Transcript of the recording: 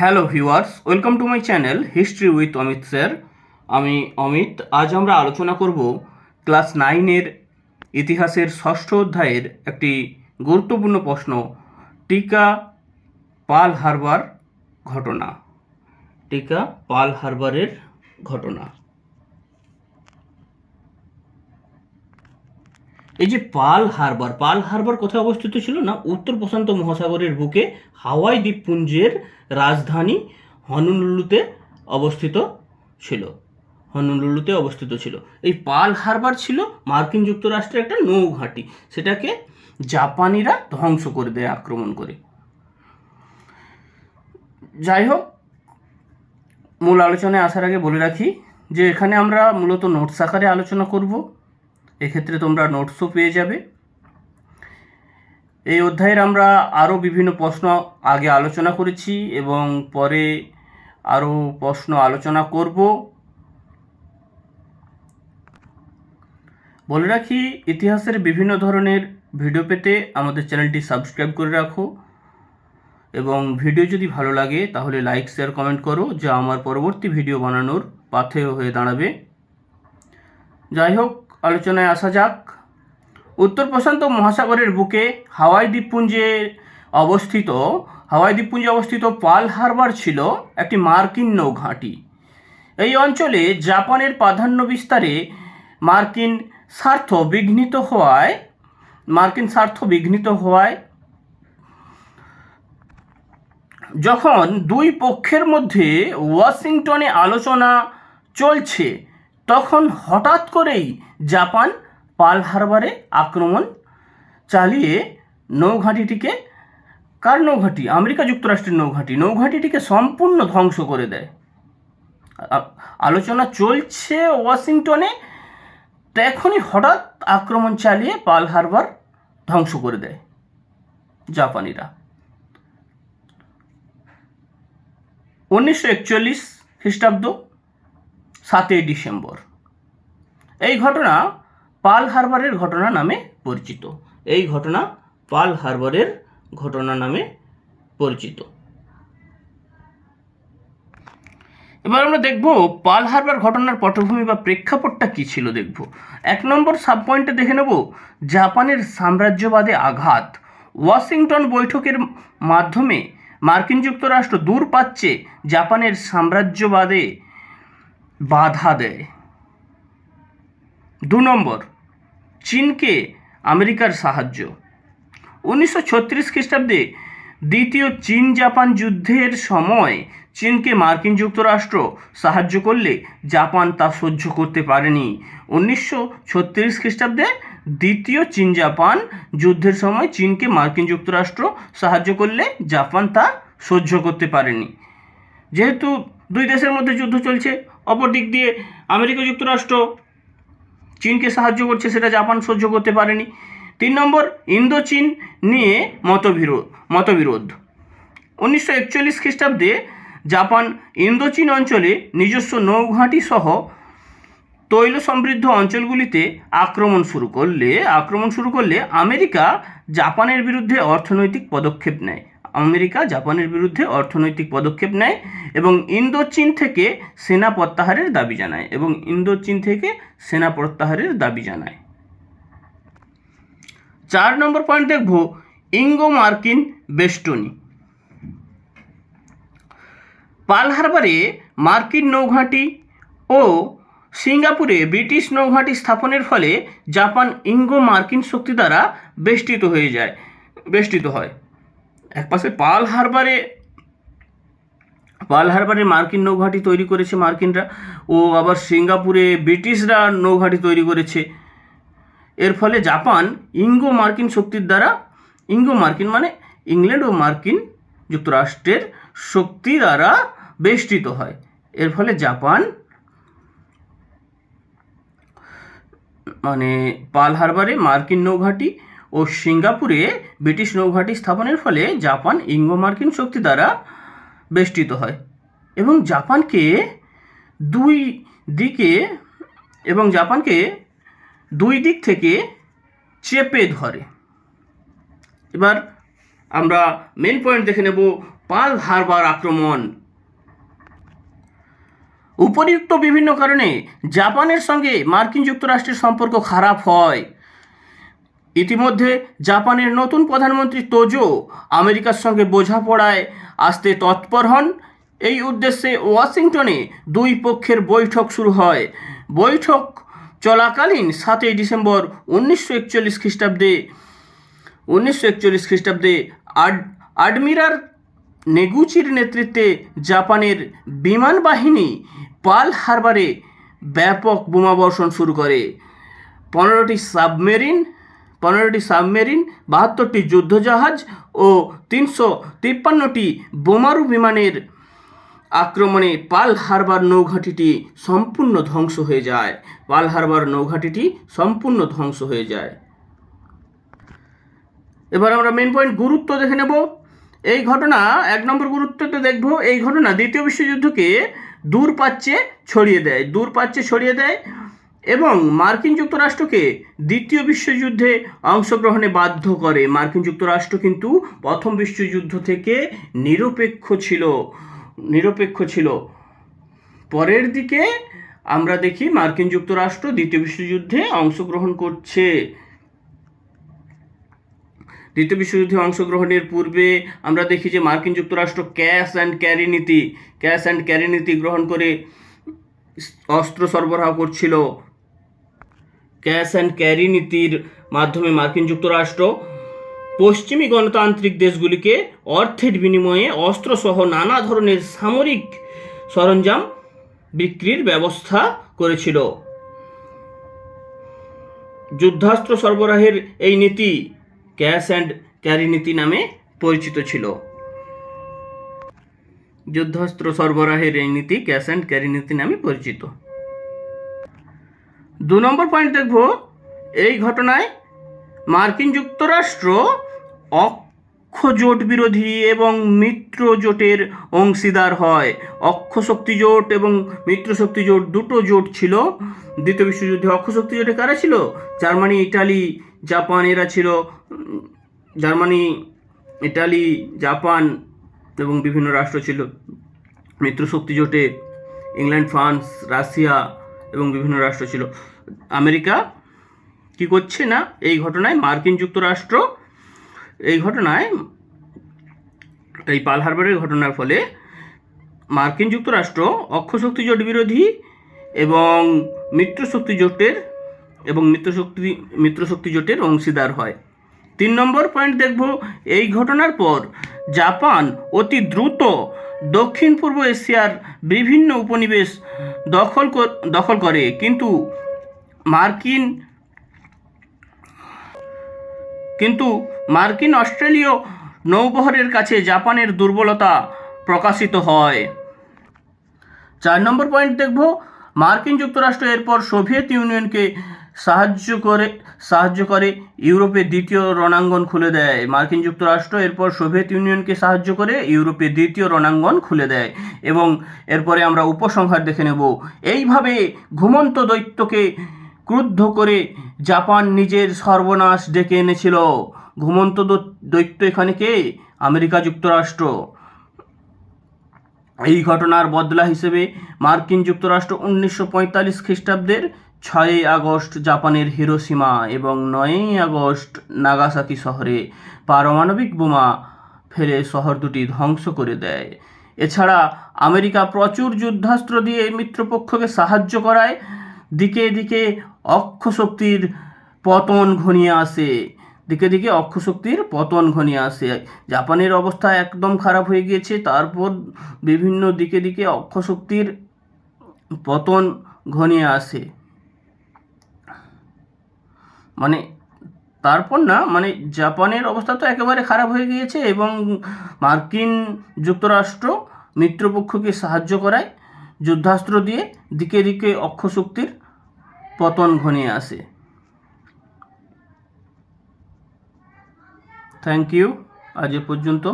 Hello viewers welcome to my channel history with Amit sir আমি অমিত। আজ আমরা আলোচনা করব ক্লাস নাইনের ইতিহাসের ষষ্ঠ অধ্যায়ের একটি গুরুত্বপূর্ণ প্রশ্ন, টিকা পাল হারবার ঘটনা। টিকা পাল হারবারের ঘটনা। এই যে পাল হারবার পাল হারবার কোথায় অবস্থিত ছিল না? উত্তর প্রশান্ত মহাসাগরের বুকে হাওয়াই দ্বীপপুঞ্জের রাজধানী হনুলুলুতে অবস্থিত ছিল। হনুলুলুতে অবস্থিত ছিল। এই পাল হারবার ছিল মার্কিন যুক্তরাষ্ট্রের একটা নৌঘাঁটি। সেটাকে জাপানিরা ধ্বংস করে দেয়, আক্রমণ করে। যাই হোক, মূল আলোচনায় আসার আগে বলে রাখি যে এখানে আমরা মূলত নোটস আকারে আলোচনা করব। এক্ষেত্রে তোমরা নোটসও পেয়ে যাবে। এই অধ্যায়ের আমরা আরও বিভিন্ন প্রশ্ন আগে আলোচনা করেছি এবং পরে আরও প্রশ্ন আলোচনা করব। বলে রাখি, ইতিহাসের বিভিন্ন ধরনের ভিডিও পেতে আমাদের চ্যানেলটি সাবস্ক্রাইব করে রাখো এবং ভিডিও যদি ভালো লাগে তাহলে লাইক শেয়ার কমেন্ট করো যা আমার পরবর্তী ভিডিও বানানোর পাথেয় হয়ে দাঁড়াবে। যাই হোক আলোচনায় আসা যাক। উত্তর প্রশান্ত মহাসাগরের বুকে হাওয়াই দ্বীপপুঞ্জে অবস্থিত, হাওয়াই দ্বীপপুঞ্জে অবস্থিত পাল হারবার ছিল একটি মার্কিন নৌঘাঁটি। এই অঞ্চলে জাপানের প্রাধান্য বিস্তারে মার্কিন স্বার্থ বিঘ্নিত হওয়ায়, মার্কিন স্বার্থ বিঘ্নিত হওয়ায় যখন দুই পক্ষের মধ্যে ওয়াশিংটনে আলোচনা চলছে তখন হঠাৎ করেই জাপান পাল হারবারে আক্রমণ চালিয়ে নৌঘাঁটিটিকে, কার নৌঘাঁটি? আমেরিকা যুক্তরাষ্ট্রের নৌঘাঁটি। নৌঘাঁটিটিকে সম্পূর্ণ ধ্বংস করে দেয়। আলোচনা চলছে ওয়াশিংটনে। তখনই হঠাৎ আক্রমণ চালিয়ে পাল হারবার ধ্বংস করে দেয় জাপানিরা। উনিশশো একচল্লিশ খ্রিস্টাব্দ সাতই ডিসেম্বর। এই ঘটনা পাল হারবারের ঘটনা নামে পরিচিত। এই ঘটনা পাল হারবারের ঘটনা নামে পরিচিত। এবার আমরা দেখব পাল হারবার ঘটনার পটভূমি বা প্রেক্ষাপটটা কী ছিল দেখব। এক নম্বর সাব পয়েন্টে দেখে নেব জাপানের সাম্রাজ্যবাদে আঘাত। ওয়াশিংটন বৈঠকের মাধ্যমে মার্কিন যুক্তরাষ্ট্র দূর পাচ্ছে জাপানের সাম্রাজ্যবাদে বাধা দেয়। দু নম্বর, চীনকে আমেরিকার সাহায্য। উনিশশো ছত্রিশ খ্রিস্টাব্দে দ্বিতীয় চীন জাপান যুদ্ধের সময় চীনকে মার্কিন যুক্তরাষ্ট্র সাহায্য করলে জাপান তা সহ্য করতে পারেনি। উনিশশো ছত্রিশ খ্রিস্টাব্দে দ্বিতীয় চীন জাপান যুদ্ধের সময় চীনকে মার্কিন যুক্তরাষ্ট্র সাহায্য করলে জাপান তা সহ্য করতে পারেনি। যেহেতু দুই দেশের মধ্যে যুদ্ধ চলছে অপর দিক দিয়ে আমেরিকা যুক্তরাষ্ট্র চীনকে সাহায্য করছে, সেটা জাপান সহ্য করতে পারেনি। তিন নম্বর ইন্দো চীন নিয়ে মতবিরোধ মতবিরোধ। উনিশশো একচল্লিশ খ্রিস্টাব্দে জাপান ইন্দো চীন অঞ্চলে নিজস্ব নৌঘাঁটি সহ তৈল সমৃদ্ধ অঞ্চলগুলিতে আক্রমণ শুরু করলে, আক্রমণ শুরু করলে আমেরিকা জাপানের বিরুদ্ধে অর্থনৈতিক পদক্ষেপ নেয়। আমেরিকা জাপানের বিরুদ্ধে অর্থনৈতিক পদক্ষেপ নেয় এবং ইন্দো চীন থেকে সেনা প্রত্যাহারের দাবি জানায় এবং ইন্দো চীন থেকে সেনা প্রত্যাহারের দাবি জানায়। চার নম্বর পয়েন্ট দেখব, ইঙ্গো মার্কিন বেস্টনি পাল হারবারে মার্কিন নৌঘাঁটি ও সিঙ্গাপুরে ব্রিটিশ নৌঘাঁটি স্থাপনের ফলে জাপান ইঙ্গো মার্কিন শক্তি দ্বারা বেষ্টিত হয়ে যায়, বেষ্টিত হয়। একপাশে পাল হারবারে পাল হারবারে মার্কিন নৌঘাঁটি তৈরি করেছে মার্কিনরা ও আবার সিঙ্গাপুরে ব্রিটিশরা নৌঘাঁটি তৈরি করেছে। এর ফলে জাপান ইঙ্গো মার্কিন শক্তির দ্বারা, ইঙ্গো মার্কিন মানে ইংল্যান্ড ও মার্কিন যুক্তরাষ্ট্রের শক্তি দ্বারা বেষ্টিত হয়। এর ফলে জাপান মানে পাল হারবারে মার্কিন নৌঘাঁটি ও সিঙ্গাপুরে ব্রিটিশ নৌঘাঁটি স্থাপনের ফলে জাপান ইঙ্গো মার্কিন শক্তি দ্বারা বেষ্টিত হয় এবং জাপানকে দুই দিকে এবং জাপানকে দুই দিক থেকে চেপে ধরে। এবার আমরা মেন পয়েন্ট দেখে নেব পাল হারবার আক্রমণ। উপরিউক্ত বিভিন্ন কারণে জাপানের সঙ্গে মার্কিন যুক্তরাষ্ট্রের সম্পর্ক খারাপ হয়। ইতিমধ্যে জাপানের নতুন প্রধানমন্ত্রী তোজো আমেরিকার সঙ্গে বোঝাপড়ায় আসতে তৎপর হন। এই উদ্দেশ্যে ওয়াশিংটনে দুই পক্ষের বৈঠক শুরু হয়। বৈঠক চলাকালীন সাতই ডিসেম্বর উনিশশো একচল্লিশ খ্রিস্টাব্দে উনিশশো একচল্লিশ খ্রিস্টাব্দে আড, আডমিরাল নেগুচির নেতৃত্বে জাপানের বিমান বাহিনী পাল হারবারে ব্যাপক বোমাবর্ষণ শুরু করে। পনেরোটি সাবমেরিন পনেরোটি সাবমেরিন, বাহাত্তরটি যুদ্ধজাহাজ ও তিনশো তিপ্পান্নটি বোমারু বিমানের আক্রমণে পাল হারবার নৌঘাঁটিটি সম্পূর্ণ ধ্বংস হয়ে যায়। পাল হারবার নৌঘাঁটিটি সম্পূর্ণ ধ্বংস হয়ে যায়। এবার আমরা মেন পয়েন্ট গুরুত্ব দেখে নেব। এই ঘটনা, এক নম্বর গুরুত্বতে দেখব, এই ঘটনা দ্বিতীয় বিশ্বযুদ্ধকে দূর প্রাচ্যে ছড়িয়ে দেয়। দূর প্রাচ্যে ছড়িয়ে দেয়। এবং মার্কিন যুক্তরাষ্ট্রকে দ্বিতীয় বিশ্বযুদ্ধে অংশগ্রহণে বাধ্য করে। মার্কিন যুক্তরাষ্ট্র কিন্তু প্রথম বিশ্বযুদ্ধ থেকে নিরপেক্ষ ছিল নিরপেক্ষ ছিল। পরের দিকে আমরা দেখি মার্কিন যুক্তরাষ্ট্র দ্বিতীয় বিশ্বযুদ্ধে অংশগ্রহণ করছে। দ্বিতীয় বিশ্বযুদ্ধে অংশগ্রহণের পূর্বে আমরা দেখি যে মার্কিন যুক্তরাষ্ট্র ক্যাশ অ্যান্ড ক্যারি নীতি, ক্যাশ অ্যান্ড ক্যারি নীতি গ্রহণ করে অস্ত্র সরবরাহ করছিল। ক্যাশ অ্যান্ড ক্যারি নীতির মাধ্যমে মার্কিন যুক্তরাষ্ট্র পশ্চিমী গণতান্ত্রিক দেশগুলিকে অর্থের বিনিময়ে অস্ত্রসহ নানা ধরনের সামরিক সরঞ্জাম বিক্রির ব্যবস্থা করেছিল। যুদ্ধাস্ত্র সরবরাহের এই নীতি ক্যাশ অ্যান্ড ক্যারি নীতি নামে পরিচিত ছিল। যুদ্ধাস্ত্র সরবরাহের এই নীতি ক্যাশ অ্যান্ড ক্যারি নীতি নামে পরিচিত। দু নম্বর পয়েন্ট দেখব। এই ঘটনায় মার্কিন যুক্তরাষ্ট্র অক্ষ জোট বিরোধী এবং মিত্র জোটের অংশীদার হয়। অক্ষ শক্তি জোট এবং মিত্র শক্তি জোট দুটো জোট ছিল। দ্বিতীয় বিশ্বযুদ্ধে অক্ষ শক্তি জোটে কারা ছিল? জার্মানি, ইটালি, জাপান এরা ছিল। জার্মানি, ইটালি, জাপান এবং বিভিন্ন রাষ্ট্র ছিল। মিত্র শক্তি জোটে ইংল্যান্ড, ফ্রান্স, রাশিয়া এবং বিভিন্ন রাষ্ট্র ছিল। আমেরিকা কি করছে না, এই ঘটনায় মার্কিন যুক্তরাষ্ট্র, এই ঘটনায়, এই পাল হারবারের ঘটনার ফলে মার্কিন যুক্তরাষ্ট্র অক্ষশক্তি জোট বিরোধী এবং মিত্রশক্তি জোটের, এবং মিত্রশক্তি মিত্রশক্তি জোটের অংশীদার হয়। তিন নম্বর পয়েন্ট দেখব, এই ঘটনার পর জাপান অতি দ্রুত দক্ষিণ পূর্ব এশিয়ার বিভিন্ন উপনিবেশ দখল দখল করে। কিন্তু মার্কিন কিন্তু মার্কিন অস্ট্রেলীয় নৌবহরের কাছে জাপানের দুর্বলতা প্রকাশিত হয়। চার নম্বর পয়েন্ট দেখব। মার্কিন যুক্তরাষ্ট্র এরপর সোভিয়েত ইউনিয়নকে সাহায্য করে সাহায্য করে ইউরোপে দ্বিতীয় রণাঙ্গন খুলে দেয়। মার্কিন যুক্তরাষ্ট্র এরপর সোভিয়েত ইউনিয়নকে সাহায্য করে ইউরোপে দ্বিতীয় রণাঙ্গন খুলে দেয় এবং এরপরে আমরা উপসংহার দেখে নেব। এইভাবে ঘুমন্ত দৈত্যকে ক্রুদ্ধ করে জাপান নিজের সর্বনাশ ডেকে এনেছিল। ঘুমন্ত দৈত্য এখানে কে? আমেরিকা যুক্তরাষ্ট্র। এই ঘটনার বদলা হিসেবে মার্কিন যুক্তরাষ্ট্র উনিশশো পঁয়তাল্লিশ খ্রিস্টাব্দের ছয়ই আগস্ট জাপানের হিরোসীমা এবং নয়ই আগস্ট নাগাসাকি শহরে পারমাণবিক বোমা ফেলে শহর দুটি ধ্বংস করে দেয়। এছাড়া আমেরিকা প্রচুর যুদ্ধাস্ত্র দিয়ে মিত্রপক্ষকে সাহায্য করায়। দিকে দিকে অক্ষশক্তির পতন ঘনিয়ে আসে। দিকে দিকে অক্ষশক্তির পতন ঘনিয়ে আসে। জাপানের অবস্থা একদম খারাপ হয়ে গিয়েছে। তারপর বিভিন্ন দিকে দিকে অক্ষশক্তির পতন ঘনিয়ে আসে। মানে তারপর না মানে জাপানের অবস্থা তো একেবারে খারাপ হয়ে গিয়েছে এবং মার্কিন যুক্তরাষ্ট্র মিত্রপক্ষকে সাহায্য করায় যুদ্ধাস্ত্র দিয়ে দিকে দিকে অক্ষশক্তির পতন ঘনিয়ে আসে। থ্যাংক ইউ আজ এ পর্যন্ত।